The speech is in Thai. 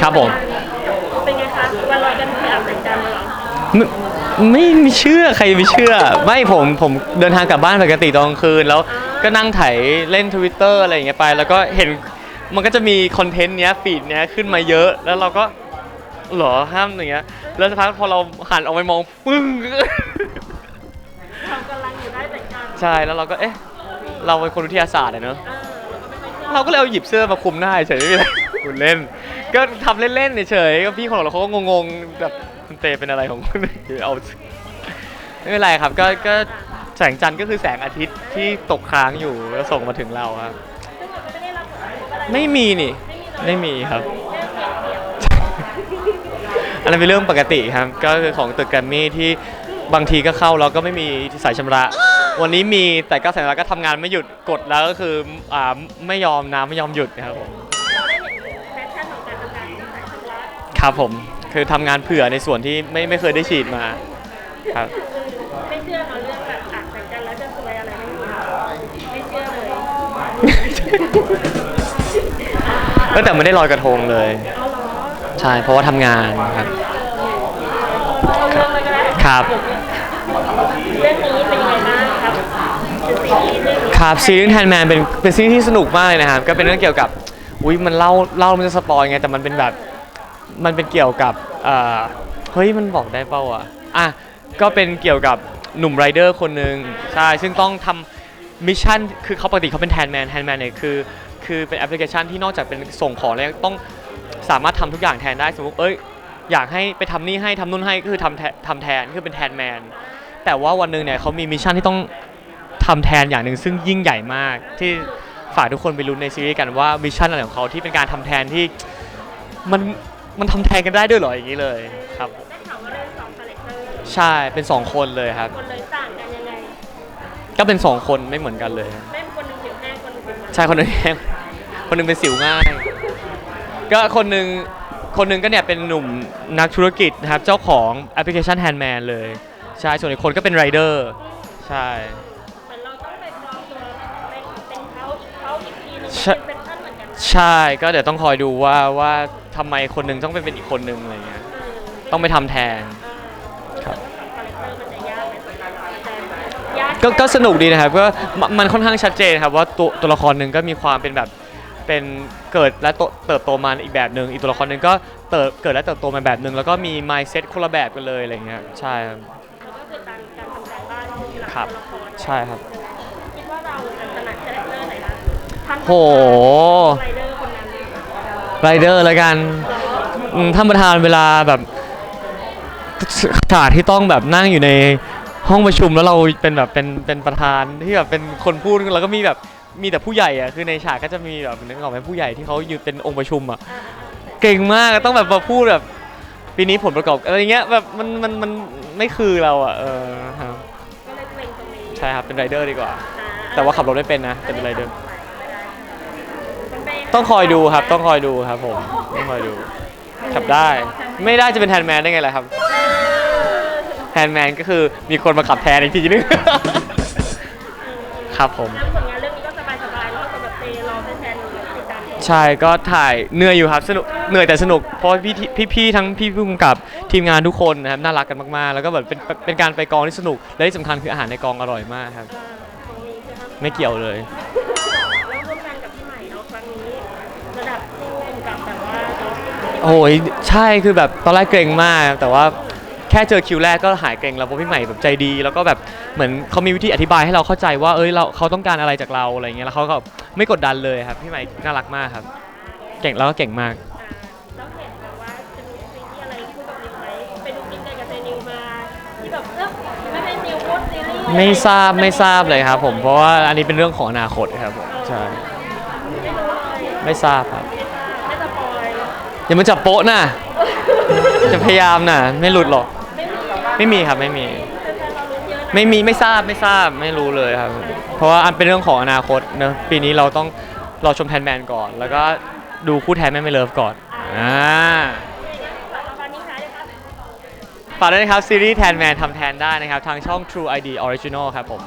ครับผม เป็นไงคะวันลอยกันไปอาบแสงจันทร์เหรอไม่ไม่ไม่เชื่อใครไม่เชื่อ ไม่ผมผมเดินทางกลับบ้านปกติตอนกลางคืน แล้วก็นั่งไถเล่นทวิตเตอร์อะไรอย่างเงี้ยไป แล้วก็เห็นมันก็จะมีคอนเทนต์เนี้ยฟีดเนี้ยขึ้นมาเยอะ แล้วเราก็เหรอห้ามอย่างเงี้ยแล้วสักพักพอเราหันออกไปมองปึ้ง เรากำลังอยู่ได้แสงจันทร์ใช่แล้วเราก็เอ๊ะเราเป็นคนวิทยาศาสตร์อะเนอะเออเราก็ไม่ค่อยเชื่อเราก็เลยเอาหยิบเสื้อมาคลุมหน้าเฉยๆไม่มีอะไรคุณเล่น ก็ทำเล่นๆเฉยๆก็พี่ของเราเขาก็งงๆแบบคุณเตเป็นอะไรของคุณคือเอาไม่เป็นไรครับก็ก็แสงจันทร์ก็คือแสงอาทิตย์ที่ตกค้างอยู่แล้วส่งมาถึงเราครับซึ่งเราก็ไม่ได้รับผลกระทบอะไรไม่มีนี่ไม่มีเลยไม่มีครับแค่เสียงเดียวอันนั้นเป็นเรื่องปกติครับ ก็คือของตึกแกรมมี่ที่บางทีก็เข้าแล้วก็ไม่มีสายชำระ วันนี้มีแต่ก็สายชำระก็ทำงานไม่หยุดกดแล้วก็คืออ่าไม่ยอมน้ำไม่ยอมหยุดนะครับผม ครับผมคือทำงานเผื่อในส่วนที่ไม่ไม่เคยได้ฉีดมาครับ ไม่เชื่อเนาะเรื่องแบบอาบแสงจันทร์แล้วจะสวยอะไรไม่มีไม่เชื่อเลยเออแต่ไม่ได้ลอยกระทงเลย เอาเหรอใช่เพราะว่าทำงานครับเอาเรื่องเลยก็ได้ครับ เรื่องนี้เป็นยังไงบ้างครับคือซีรีส์เรื่องนี้ครับซีรีส์แทนแมนเป็นเป็นซีรีส์ที่สนุกมากเลยนะครับ ก็เป็นเรื่องเกี่ยวกับ อุ้ยมันเล่าเล่ามันจะสปอยไงแต่มันเป็นแบบ มันเป็นเกี่ยวกับเอ่อเฮ้ยมันบอกได้เปล่าอะอะก็เป็นเกี่ยวกับหนุ่มไรเดอร์คนหนึ่งใช่ซึ่งต้องทำมิชชั่นคือเขาปกติเขาเป็นแทนแมนแทนแมนเนี่ยคือคือเป็นแอปพลิเคชันที่นอกจากเป็นส่งของแล้วยังต้องสามารถทำทุกอย่างแทนได้สมมติเอ้ยอยากให้ไปทำนี่ให้ทำนู่นให้ก็คือทำแทนทำแทนคือเป็นแทนแมน แต่ว่าวันหนึ่งเนี่ยเขามีมิชชั่นที่ต้องทำแทนอย่างหนึ่งซึ่งยิ่งใหญ่มาก ที่ฝากทุกคนไปลุ้นในซีรีส์กันว่าวิชั่นอะไรของเขาที่เป็นการทำแทนที่มัน มันทำแทนกันได้ด้วยเหรออย่างนี้เลยครับได้ข่าวว่าเล่นสองคาแรคเตอร์ใช่เป็นสองคนเลยครับ คนเลยต่างกันยังไงก็เป็นสองคนไม่เหมือนกันเลยแม่งคนหนึงผิวแห้งคนหนึงผิวมันใช่คนหนึงแห้งคนหนึงเป็นสิวง่าย ก็คนหนึงคนหนึงก็เนี่ยเป็นหนุ่มนักธุรกิจนะครับ เจ้าของแอปพลิเคชันแฮนด์แมนเลย ใช่ ส่วนอีกคนก็เป็นไรเดอร์ ใช่ ใช่ก็เดี๋ยวต้องคอยดูว่าว่าทำไมคนหนึงต้องไปเป็นอีกคนหนึงอะไรเงี้ยเออต้องไปทำแทนเออครับสองคาแรคเตอร์มันจะยากไหมสำหรับเราแต่ยากก็ก็สนุกดีนะครับก็มมันค่อนข้างชัดเจนครับว่าตัวตัวละครหนึ่งก็มีความเป็นแบบเป็นเกิดและโตเติบโตมาอีกแบบหนึ่งอีกตัวละครหนึ่งก็เติบเกิดและเติบโตมาแบบหนึ่งแล้วก็มี mindset คนละแบบกันเลยอะไรเงี้ยใช่ครับแล้วก็คือการการทำการบ้านของหลักครับตัวละครใช่ครับ ไรเดอร์คนนั้นไรเดอร์แล้วกันอืมท่านประธานเวลาแบบฉากที่ต้องแบบนั่งอยู่ในห้องประชุมแล้วเราเป็นแบบเป็นเป็นประธานที่แบบเป็นคนพูดแล้วก็มีแบบมีแต่ผู้ใหญ่อะคือในฉากก็จะมีแบบนึกออกไหมผู้ใหญ่ที่เขาอยู่เป็นองค์ประชุมอะเก่งมากต้องแบบมาพูดแบบปีนี้ผลประกอบอะไรเงี้ยแบบมันมันมันไม่คือเราอะเออครับก็เลยเล็งตรงนี้ใช่ครับเป็นไรเดอร์ดีกว่าอ่แต่ว่าขับรถไม่เป็นนะแต่เป็นไรเดอร์มันเป็น ต้องคอยดูครับ ต้องคอยดูครับผมต้องคอยดูขับได้ ไม่ได้จะเป็นแทนแมนได้ไงล่ะครับแทนแมนก็คือมีคนมาขับแทนอีกทีนึง ครับผมแล้วผลงานเรื่องนี้ก็สบายๆแล้วสำหรับเตรอแฟนๆติดตามชมใช่ก็ถ่ายเหนื่อยอยู่ครับสนุกเหนื่อยแต่สนุกเพราะพี่พี่พี่ทั้งพี่ผู้กำกับทีมงานทุกคนนะครับน่ารักกันมากๆ แล้วก็แบบเป็นเป็นการไปกองที่สนุกและที่สำคัญคืออาหารในกองอร่อยมากครับเอ่อตรงนี้คือทำไม่เกี่ยวเลย โอ้ยใช่คือแบบตอนแรกเกรงมาก แต่ว่าแค่เจอคิวแรกก็หายเกรงแล้วเพราะพี่ใหม่แบบใจดี แล้วก็แบบเหมือนเขามีวิธีอธิบายให้เราเข้าใจว่าเอ้ยเราเขาต้องการอะไรจากเราอะไรเงี้ยแล้วเขาก็ไม่กดดันเลยครับพี่ใหม่น่ารักมากครับ เก่งแล้วก็เก่งมากแล้วเห็นแบบว่าจะมีซีรีส์อะไรคู่กับนิวไหมไปดูกินกันกับเซนิวมาที่แบบเออไม่ให้นิวโพสต์ซีรีส์ไม่ทราบไม่ทราบเลยครับผมเพราะว่าอันนี้เป็นเรื่องของอนาคตครับผมใช่ไม่รู้เลยไม่ทราบครับไม่สปอย อย่ามาจับโป๊ะนะจะพยายามนะไม่หลุดหรอก ไม่มีครับไม่มี ไม่มีไม่ทราบไม่ทราบไม่รู้เลยครับ เพราะว่าอันเป็นเรื่องของอนาคตเนอะปีนี้เราต้องรอชมแทนแมนก่อน แล้วก็ดูคู่แทนแม่ไม่เลิฟก่อนอ่าฝากด้วยนะครับ ซีรีส์แทนแมนทำแทนได้นะครับ ทางช่อง True ID Original ครับผม